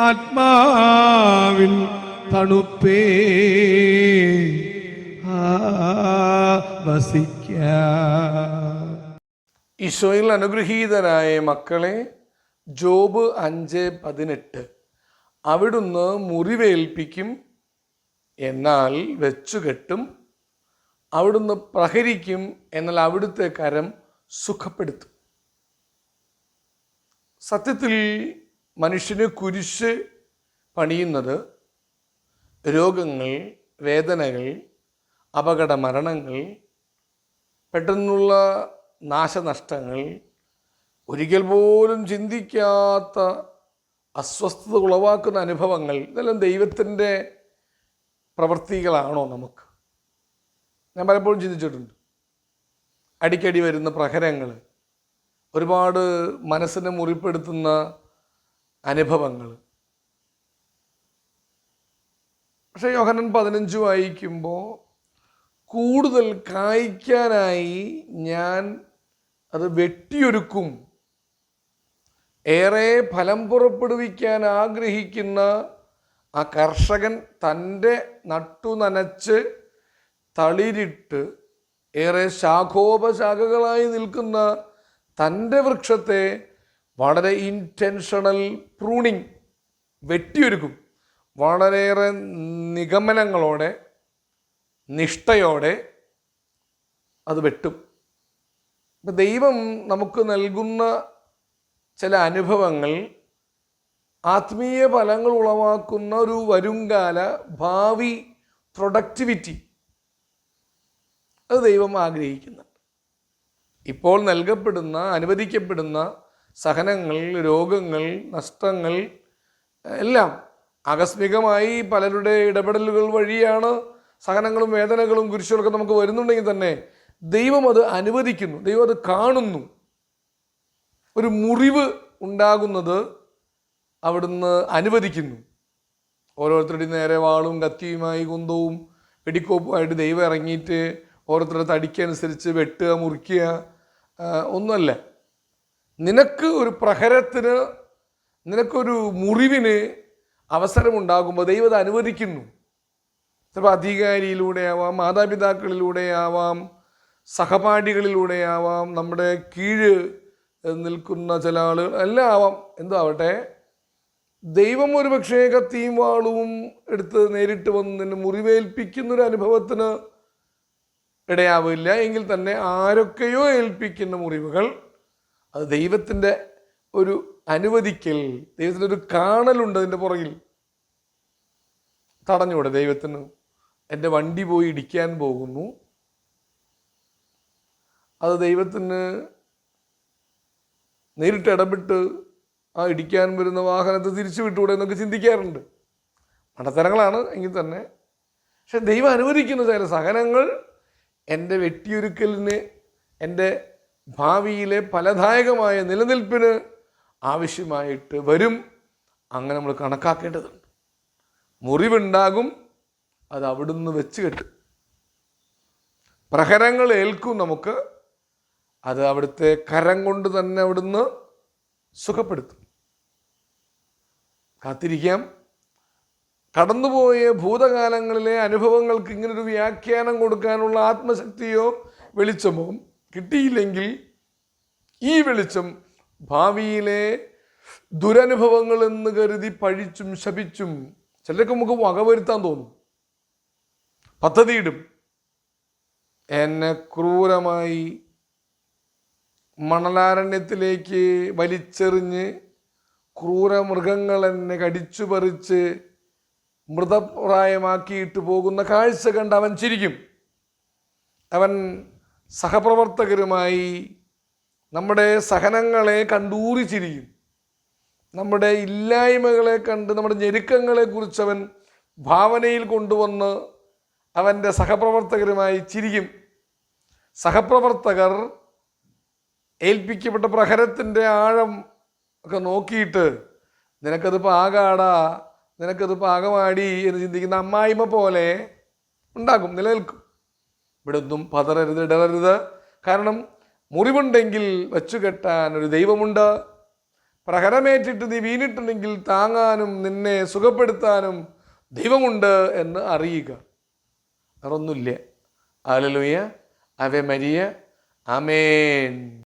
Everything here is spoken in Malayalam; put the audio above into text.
ആത്മാവിൻ തണുപ്പേ. വസിക്ക. ഈശോയിൽ അനുഗ്രഹീതരായ മക്കളെ ജോബ് അഞ്ച് പതിനെട്ട്. അവിടുന്ന് മുറിവേൽപ്പിക്കും എന്നാൽ വെച്ചുകെട്ടും. അവിടുന്ന് പ്രഹരിക്കും എന്നാൽ അവിടുത്തെ കരം സുഖപ്പെടുത്തും. സത്യത്തിൽ മനുഷ്യന് കുരിശ് പണിയുന്നത് രോഗങ്ങൾ വേദനകൾ അപകട മരണങ്ങൾ പെട്ടെന്നുള്ള നാശനഷ്ടങ്ങൾ ഒരിക്കൽ പോലും ചിന്തിക്കാത്ത അസ്വസ്ഥത ഉളവാക്കുന്ന അനുഭവങ്ങൾ ഇതെല്ലാം ദൈവത്തിന്റെ പ്രവൃത്തികളാണോ നമുക്ക്? ഞാൻ പലപ്പോഴും ചിന്തിച്ചിട്ടുണ്ട്. അടിക്കടി വരുന്ന പ്രഹരങ്ങൾ ഒരുപാട് മനസ്സിനെ മുറിപ്പെടുത്തുന്ന അനുഭവങ്ങൾ പക്ഷേ യോഹനൻ പതിനഞ്ച് വായിക്കുമ്പോൾ കൂടുതൽ കായ്ക്കാനായി ഞാൻ അത് വെട്ടിയൊരുക്കും. ഏറെ ഫലം പുറപ്പെടുവിക്കാൻ ആഗ്രഹിക്കുന്ന ആ കർഷകൻ തന്റെ നട്ടു നനച്ച് തളിരിട്ട് ഏറെ ശാഖോപശാഖകളായി നിൽക്കുന്ന തന്റെ വൃക്ഷത്തെ വളരെ ഇന്റൻഷണൽ പ്രൂണിങ് വെട്ടിയൊരുക്കും. വളരെയേറെ നിഗമനങ്ങളോടെ നിഷ്ഠയോടെ അത് വെട്ടും. ഇപ്പം ദൈവം നമുക്ക് നൽകുന്ന ചില അനുഭവങ്ങൾ ആത്മീയ ഫലങ്ങൾ ഉളവാക്കുന്ന ഒരു വരുംകാല ഭാവി പ്രൊഡക്ടിവിറ്റി അത് ദൈവം ആഗ്രഹിക്കുന്നുണ്ട്. ഇപ്പോൾ നൽകപ്പെടുന്ന അനുവദിക്കപ്പെടുന്ന സഹനങ്ങൾ രോഗങ്ങൾ നഷ്ടങ്ങൾ എല്ലാം ആകസ്മികമായി പലരുടെ ഇടപെടലുകൾ വഴിയാണ് സഹനങ്ങളും വേദനകളും കുരിശുകളൊക്കെ നമുക്ക് വരുന്നുണ്ടെങ്കിൽ തന്നെ ദൈവം അത് അനുവദിക്കുന്നു. ദൈവം അത് കാണുന്നു. ഒരു മുറിവ് ഉണ്ടാകുന്നത് അവിടുന്ന് അനുവദിക്കുന്നു. ഓരോരുത്തരുടെയും നേരെ വാളും കത്തിയുമായി കുന്തവും വെടിക്കോപ്പുമായിട്ട് ദൈവം ഇറങ്ങിയിട്ട് ഓരോരുത്തരുടെ തടിക്കനുസരിച്ച് വെട്ടുക മുറിക്കുക ഒന്നുമല്ല. നിനക്ക് ഒരു പ്രഹരത്തിന് നിനക്കൊരു മുറിവിന് അവസരമുണ്ടാകുമ്പോൾ ദൈവം അത് അനുവദിക്കുന്നു. ചിലപ്പോൾ അധികാരിയിലൂടെയാവാം മാതാപിതാക്കളിലൂടെയാവാം സഹപാഠികളിലൂടെയാവാം നമ്മുടെ കീഴ് നിൽക്കുന്ന ചില ആളുകൾ എല്ലാം ആവാം. എന്താവട്ടെ? ദൈവം ഒരു പക്ഷേ കത്തിയും വാളും എടുത്ത് നേരിട്ട് വന്ന് നിന്നെ മുറിവേൽപ്പിക്കുന്നൊരു അനുഭവത്തിന് ഇടയാവില്ല. എങ്കിൽ തന്നെ ആരൊക്കെയോ ഏൽപ്പിക്കുന്ന മുറിവുകൾ അത് ദൈവത്തിന്റെ ഒരു അനുവദിക്കൽ ദൈവത്തിന്റെ ഒരു കാണലുണ്ട് അതിന്റെ പുറകിൽ. തടഞ്ഞൂടെ ദൈവത്തിന്? എന്റെ വണ്ടി പോയി ഇടിക്കാൻ പോകുന്നു. അത് ദൈവത്തിന് നേരിട്ട് ഇടപെട്ട് ആ ഇടിക്കാൻ വരുന്ന വാഹനത്തെ തിരിച്ചു വിട്ടുകൂടെ എന്നൊക്കെ ചിന്തിക്കാറുണ്ട്. മണ്ടത്തരങ്ങളാണ് എങ്കിൽ തന്നെ. പക്ഷെ ദൈവം അനുവദിക്കുന്ന ചില സഹനങ്ങൾ. എന്റെ വെട്ടിയൊരുക്കലിന് എന്റെ ഭാവിയിലെ ഫലദായകമായ നിലനിൽപ്പിന് ആവശ്യമായിട്ട് വരും. അങ്ങനെ നമ്മൾ കണക്കാക്കേണ്ടതുണ്ട്. മുറിവുണ്ടാകും അത് അവിടുന്ന് വെച്ച് കെട്ടും. പ്രഹരങ്ങൾ ഏൽക്കും നമുക്ക് അത് അവിടുത്തെ കരം കൊണ്ട് തന്നെ അവിടുന്ന് സുഖപ്പെടുത്തും. കാത്തിരിക്കാം. കടന്നുപോയ ഭൂതകാലങ്ങളിലെ അനുഭവങ്ങൾക്ക് ഇങ്ങനൊരു വ്യാഖ്യാനം കൊടുക്കാനുള്ള ആത്മശക്തിയോ വെളിച്ചമോ? കിട്ടിയില്ലെങ്കിൽ ഈ വെളിച്ചം ഭാവിയിലെ ദുരനുഭവങ്ങൾ എന്ന് കരുതി പഴിച്ചും ശപിച്ചും ചിലർക്ക് നമുക്ക് വകവരുത്താൻ തോന്നും. പദ്ധതിയിടും. എന്നെ ക്രൂരമായി മണലാരണ്യത്തിലേക്ക് വലിച്ചെറിഞ്ഞ് ക്രൂരമൃഗങ്ങൾ എന്നെ കടിച്ചു പറിച്ച് മൃതപ്രായമാക്കിയിട്ട് പോകുന്ന കാഴ്ച കണ്ട് അവൻ ചിരിക്കും. അവൻ സഹപ്രവർത്തകരുമായി നമ്മുടെ സഹനങ്ങളെ കണ്ടൂറിച്ചിരിക്കും നമ്മുടെ ഇല്ലായ്മകളെ കണ്ട് നമ്മുടെ ഞെരുക്കങ്ങളെ കുറിച്ച് അവൻ ഭാവനയിൽ കൊണ്ടുവന്ന് അവന്റെ സഹപ്രവർത്തകരുമായി ചിരിക്കും. സഹപ്രവർത്തകർ ഏൽപ്പിക്കപ്പെട്ട പ്രഹരത്തിന്റെ ആഴം ഒക്കെ നോക്കിയിട്ട് നിനക്കത് പാകാടാ നിനക്കത് പാകമാടി എന്ന് ചിന്തിക്കുന്ന അമ്മായിമ്മ പോലെ ഉണ്ടാകും നിലനിൽക്കും. ഇവിടെ ഒന്നും പതറരുത് ഇടറരുത്. കാരണം മുറിവുണ്ടെങ്കിൽ വച്ചു കെട്ടാൻ ഒരു ദൈവമുണ്ട്. പ്രഹരമേറ്റിട്ട് നീ വീണിട്ടുണ്ടെങ്കിൽ താങ്ങാനും നിന്നെ സുഖപ്പെടുത്താനും ദൈവമുണ്ട് എന്ന് അറിയുക. വേറൊന്നുമില്ല. ആലലുയ അവ മരിയ ആമേൻ.